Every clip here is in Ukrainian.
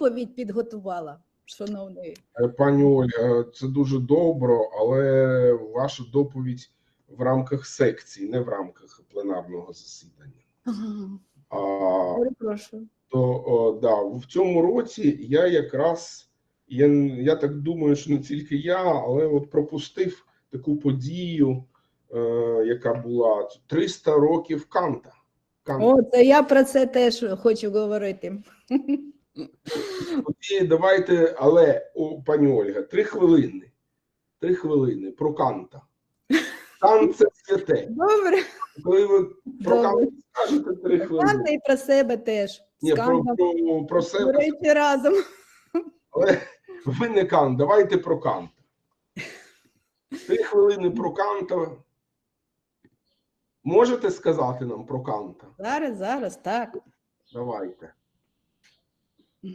доповідь підготувала, шановний. Е, Пані Ольга, це дуже добре, але ваша доповідь в рамках секції, не в рамках пленарного засідання. Ага, А, Перепрошую. то о, да, в цьому році я якраз я, я так думаю, що не тільки я, але от пропустив таку подію, е, яка була 300 років Канта. Канта. О, це я про це теж хочу говорити. Тоді давайте, але о, пані Ольга, три хвилини. Три хвилини про Канта. Кант це святе. Добре, Коли ви про Добре. Канта скажете три хвилини. Канта і про себе теж. Ні, про, про, про До себе, речі, разом. але ви не Кант, давайте про Канта. Три хвилини про Канта. Можете сказати нам про Канта? Зараз, зараз, так. Давайте. Так,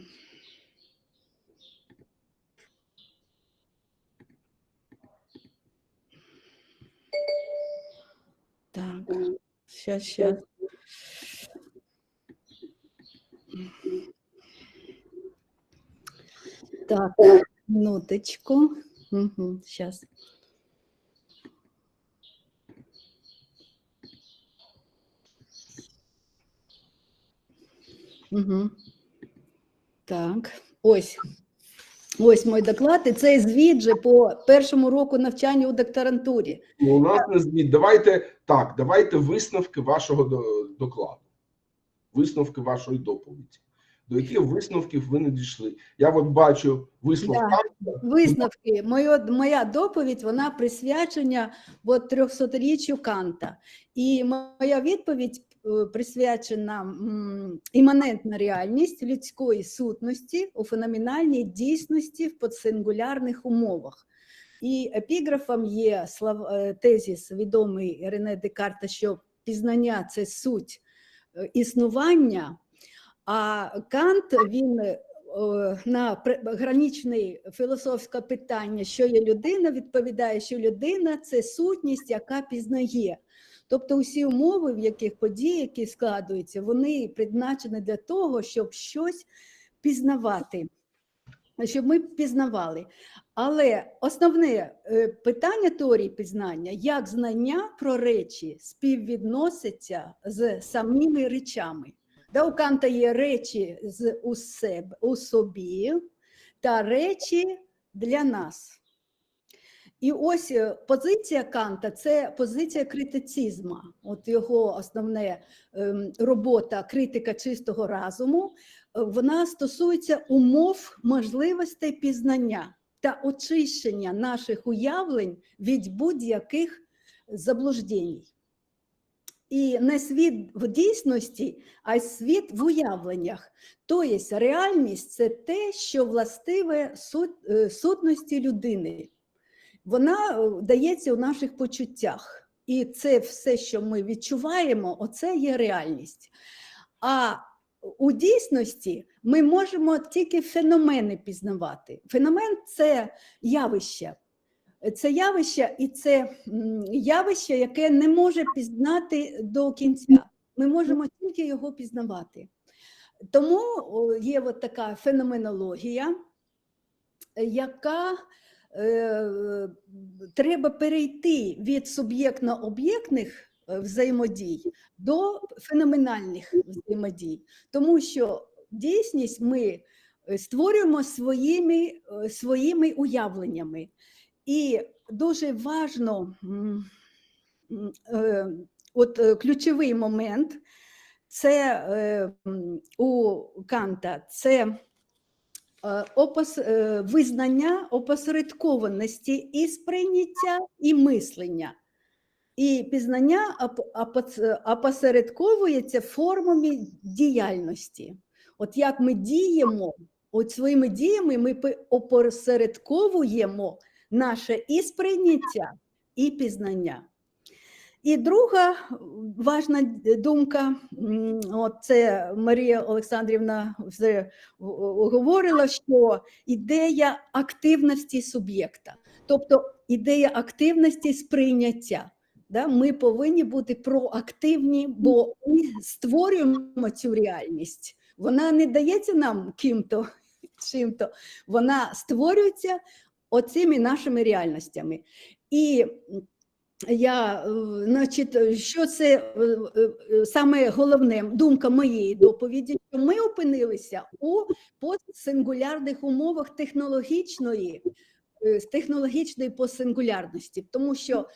щас, щас. Так, минуточку. Угу, сейчас. Угу. Так, ось. Ось мій доклад, і цей звіт же по першому року навчання у докторантурі. Ну, у нас не звіт. Давайте так, давайте висновки вашого докладу, висновки вашої доповіді. До яких висновків ви не дійшли? Я от бачу висновок Да. Висновки. Моя, моя доповідь вона присвячена от 300-річчю Канта. І моя відповідь присвячена іманентна реальність людської сутності у феноменальній дійсності в подсингулярних умовах. І епіграфом є е, тезіс відомий Рене Декарта, що пізнання це суть е, існування. А Кант він е, на граничне філософське питання, що є людина, відповідає, що людина це сутність, яка пізнає. Тобто усі умови, в яких події, які складуються, вони призначені для того, щоб щось пізнавати, щоб ми пізнавали. Але основне е, питання теорії пізнання, як знання про речі співвідноситься з самими речами. Да, у Канта є речі з у, себе, у собі та речі для нас. І ось е, позиція Канта це позиція критицизму. От його основна ем, робота критика чистого разуму. е, Вона стосується умов можливостей пізнання та очищення наших уявлень від будь-яких заблуждень. І не світ в дійсності, а й світ в уявленнях. Тобто реальність це те, що властиве е, сутності людини. Вона е, дається у наших почуттях. І це все, що ми відчуваємо, оце є реальність. А у дійсності ми можемо тільки феномени пізнавати. Феномен це явище. Це явище, і це явище, яке не може пізнати до кінця. Ми можемо тільки його пізнавати. Тому є от така феноменологія, яка е, треба перейти від суб'єктно-об'єктних е, взаємодій до феноменальних взаємодій, тому що дійсність ми е, створюємо своїми, своїми уявленнями. І дуже важно, от ключовий момент це у Канта це опос, е, визнання опосередкованості і сприйняття, і мислення. І пізнання опосередковується формами діяльності. От як ми діємо, от своїми діями ми опосередковуємо наше і сприйняття, і пізнання. І друга важна думка, от це Марія Олександрівна вже говорила, що ідея активності суб'єкта, тобто ідея активності сприйняття. Да? Ми повинні бути проактивні, бо ми створюємо цю реальність. Вона не дається нам ким-то чим-то, вона створюється оцими нашими реальностями. І я, е, значить, що це е, е, саме головне, думка моєї доповіді, що ми опинилися у постсингулярних умовах технологічної, технологічної постсингулярності, тому що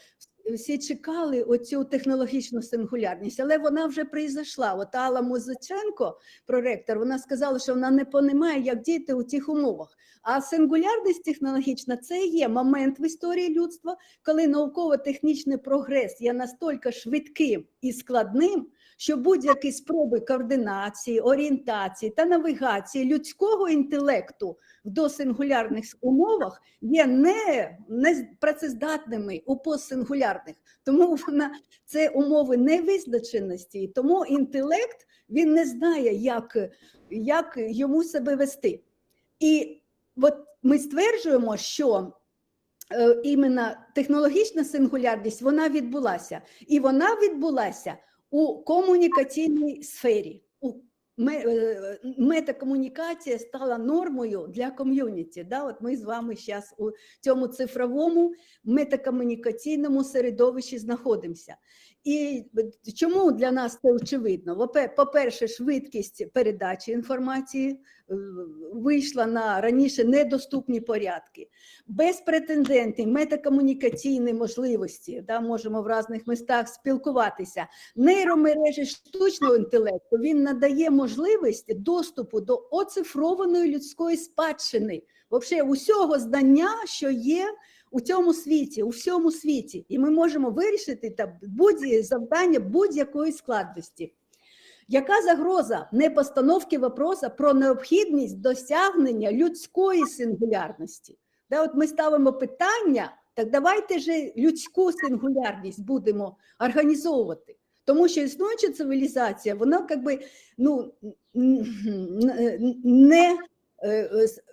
всі чекали оцю технологічну сингулярність, але вона вже прийшла. От Алла Музиченко, проректор, вона сказала, що вона не понімає, як діяти у цих умовах. А сингулярність технологічна це є момент в історії людства, коли науково-технічний прогрес є настільки швидким і складним, що будь-які спроби координації, орієнтації та навігації людського інтелекту в досингулярних умовах є не, не працездатними у постсингулярних. Тому вона це умови невизначеності, тому інтелект він не знає, як, як йому себе вести. І от ми стверджуємо, що е, іменно технологічна сингулярність вона відбулася, і вона відбулася у комунікаційній сфері. Е, метакомунікація стала нормою для ком'юніті. Да? От ми з вами зараз у цьому цифровому метакомунікаційному середовищі знаходимося. І чому для нас це очевидно? По-перше, швидкість передачі інформації е, вийшла на раніше недоступні порядки, безпретендентні метакомунікаційні можливості, да, можемо в різних містах спілкуватися. Нейромережі штучного інтелекту він надає можливість доступу до оцифрованої людської спадщини, взагалі усього знання, що є у цьому світі, у всьому світі, і ми можемо вирішити та будь завдання будь-якої складності. Яка загроза непостановки вопроса про необхідність досягнення людської сингулярності? Да, от ми ставимо питання, так давайте же людську сингулярність будемо організовувати. Тому що існуюча цивілізація, вона как би, ну, не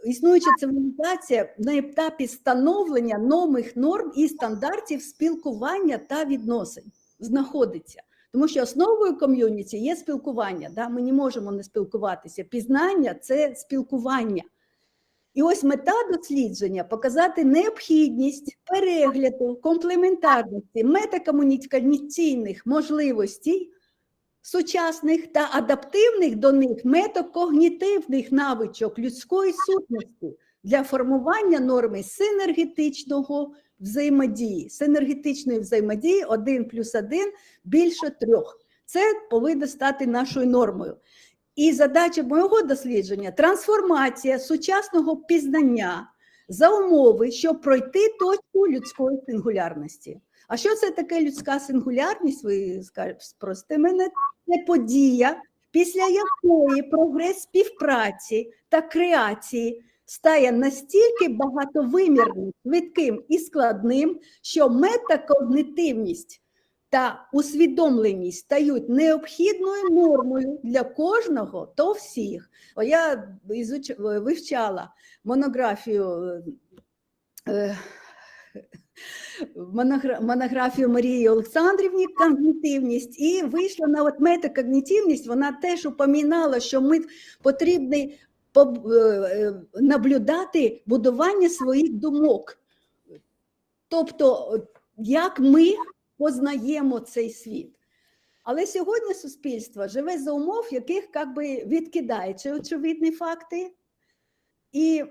існуюча цивілізація на етапі становлення нових норм і стандартів спілкування та відносин знаходиться. Тому що основою ком'юніті є спілкування. Да? Ми не можемо не спілкуватися. Пізнання це спілкування. І ось мета дослідження показати необхідність перегляду комплементарності метакомунікаційних можливостей сучасних та адаптивних до них метакогнітивних навичок людської сутності для формування норми синергетичного взаємодії, синергетичної взаємодії 1 плюс 1 більше трьох. Це повинно стати нашою нормою. І задача мого дослідження трансформація сучасного пізнання за умови, щоб пройти точку людської сингулярності. А що це таке людська сингулярність? Ви скажете, спросите мене, це подія, після якої прогрес співпраці та креації стає настільки багатовимірним, швидким і складним, що метакогнитивність та усвідомленість стають необхідною нормою для кожного то всіх. О, я вивчала монографію. е, монографію Марії Олександрівні когнітивність і вийшла на от метакогнітивність. Вона теж упомінала, що ми потрібні е, е, наблюдати будування своїх думок. Тобто, як ми познаємо цей світ. Але сьогодні суспільство живе за умов, яких як би відкидаючи очевидні факти, і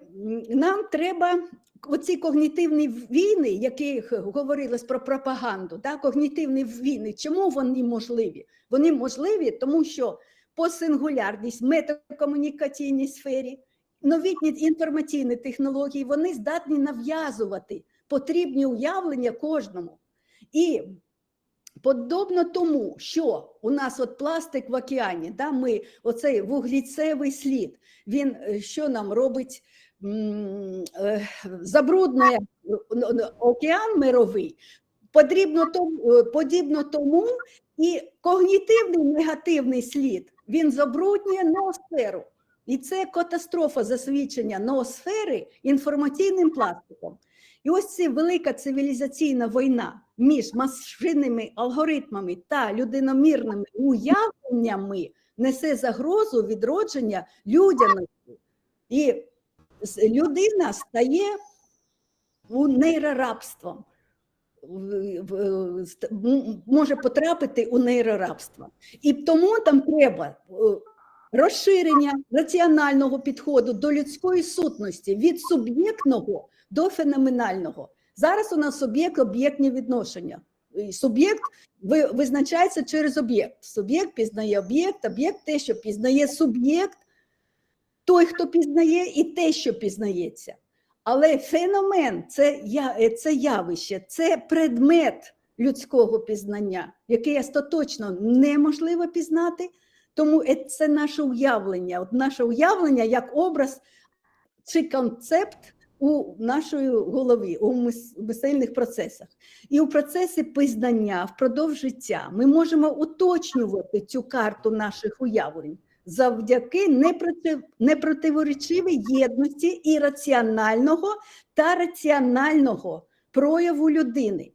нам треба оці когнітивні війни, які говорилось про пропаганду, да, когнітивні війни, чому вони можливі? Вони можливі, тому що посингулярність, метакомунікаційній сфері, новітні інформаційні технології, вони здатні нав'язувати потрібні уявлення кожному. І подобно тому, що у нас от пластик в океані, да, ми, оцей вугліцевий слід, він е, що нам робить? Е, Забруднює е, океан мировий, потрібно тому, е, подібно тому і когнітивний негативний слід він забруднює ноосферу. І це катастрофа засвідчення ноосфери інформаційним пластиком. І ось ця велика цивілізаційна війна між машинними алгоритмами та людиномірними уявленнями несе загрозу відродження людяності. І людина стає у нейрорабством. може потрапити у нейрорабство. І тому там треба е, розширення раціонального підходу до людської сутності від суб'єктного до феноменального. Зараз у нас суб'єкт об'єктні відношення. Суб'єкт визначається через об'єкт. Суб'єкт пізнає об'єкт, об'єкт те, що пізнає суб'єкт, той, хто пізнає, і те, що пізнається. Але феномен це, це явище, це предмет людського пізнання, який остаточно неможливо пізнати. Тому е- це наше уявлення. От наше уявлення як образ чи концепт у нашої голові, у мис- мисельних процесах. І у процесі пізнання впродовж життя ми можемо уточнювати цю карту наших уявлень завдяки непроти- непротиворечивій єдності і раціонального та раціонального прояву людини.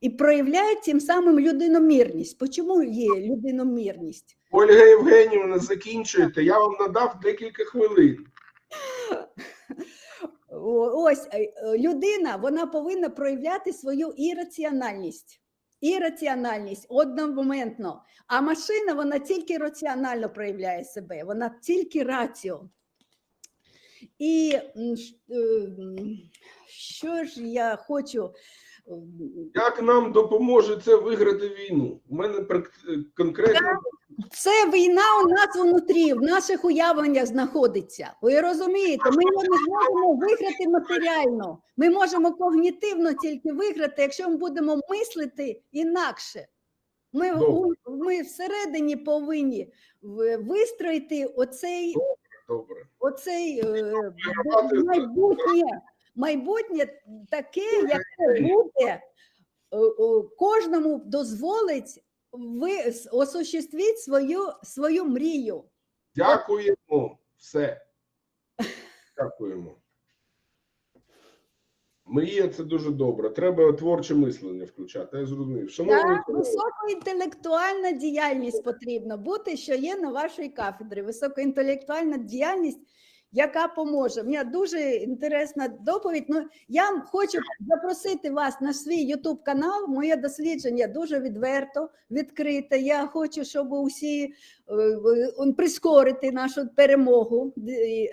І проявляє тим самим людиномірність. Чому є людиномірність? Ольга Євгенівна, закінчуєте. Я вам надав декілька хвилин. Ось е, е, людина вона повинна проявляти свою ірраціональність. Ірраціональність одномоментно. А машина вона тільки раціонально проявляє себе, вона тільки раціо. І е, що ж я хочу. Як нам допоможе це виграти війну? У мене конкретно Це війна у нас внутрі, в наших уявленнях знаходиться. Ви розумієте, ми його не зможемо виграти матеріально. Ми можемо когнітивно тільки виграти, якщо ми будемо мислити інакше. Ми, ми всередині повинні вистроїти оцей, добре. оцей е, майбутнє, майбутнє таке, яке буде е, е, кожному дозволить ви осуществіть свою, свою мрію. Дякуємо. Все. Дякуємо. Мрія це дуже добре. Треба творче мислення включати. Я зрозумів. Шановні колеги, високоінтелектуальна діяльність потрібна бути, що є на вашій кафедрі. Високоінтелектуальна діяльність, яка поможе. Мені дуже інтересна доповідь. Ну, я хочу запросити вас на свій YouTube канал. Моє дослідження дуже відверто, відкрите. Я хочу, щоб усі е, он, прискорити нашу перемогу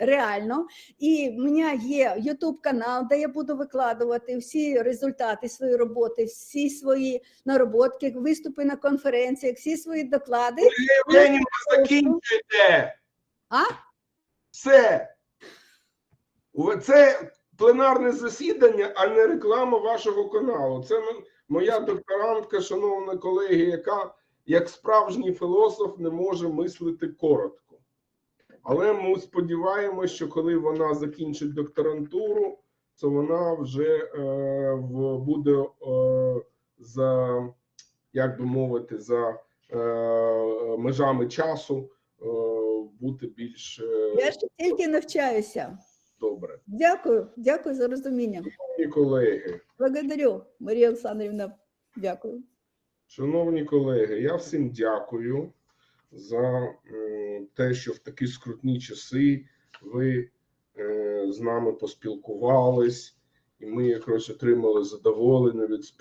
реально. І в мене є YouTube канал, де я буду викладувати всі результати своєї роботи, всі свої нароботки, виступи на конференціях, всі свої доклади. Євгенівна, закінчуйте. А? Все. Це пленарне засідання, а не реклама вашого каналу. Це моя докторантка, шановна колеги, яка, як справжній філософ, не може мислити коротко. Але ми сподіваємося, що коли вона закінчить докторантуру, то вона вже е, в, буде е, за, як би мовити, за е, межами часу е, бути більш е, Я ще тільки навчаюся. Добре. Дякую, дякую за розуміння. Шановні колеги, Благодарю, Марія Олександрівна. Дякую. шановні колеги, я всім дякую за те, що в такі скрутні часи ви е, з нами поспілкувались, і ми якраз отримали задоволення від спілкування.